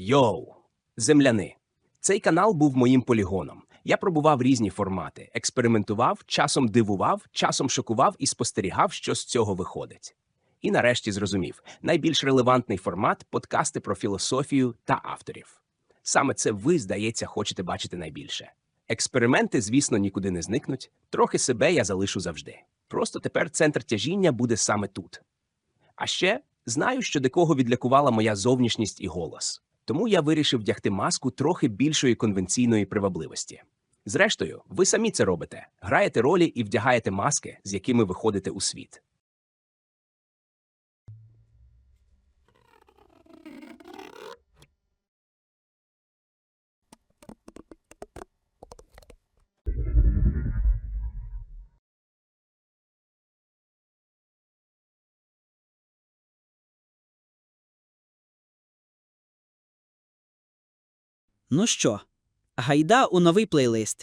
Йоу! Земляни. Цей канал був моїм полігоном. Я пробував різні формати, експериментував, часом дивував, часом шокував і спостерігав, що з цього виходить. І нарешті зрозумів: найбільш релевантний формат подкасти про філософію та авторів. Саме це ви, здається, хочете бачити найбільше. Експерименти, звісно, нікуди не зникнуть. Трохи себе я залишу завжди. Просто тепер центр тяжіння буде саме тут. А ще знаю, що декого відлякувала моя зовнішність і голос. Тому я вирішив вдягти маску трохи більшої конвенційної привабливості. Зрештою, ви самі це робите: граєте ролі і вдягаєте маски, з якими виходите у світ. Ну що, гайда у новий плейлист.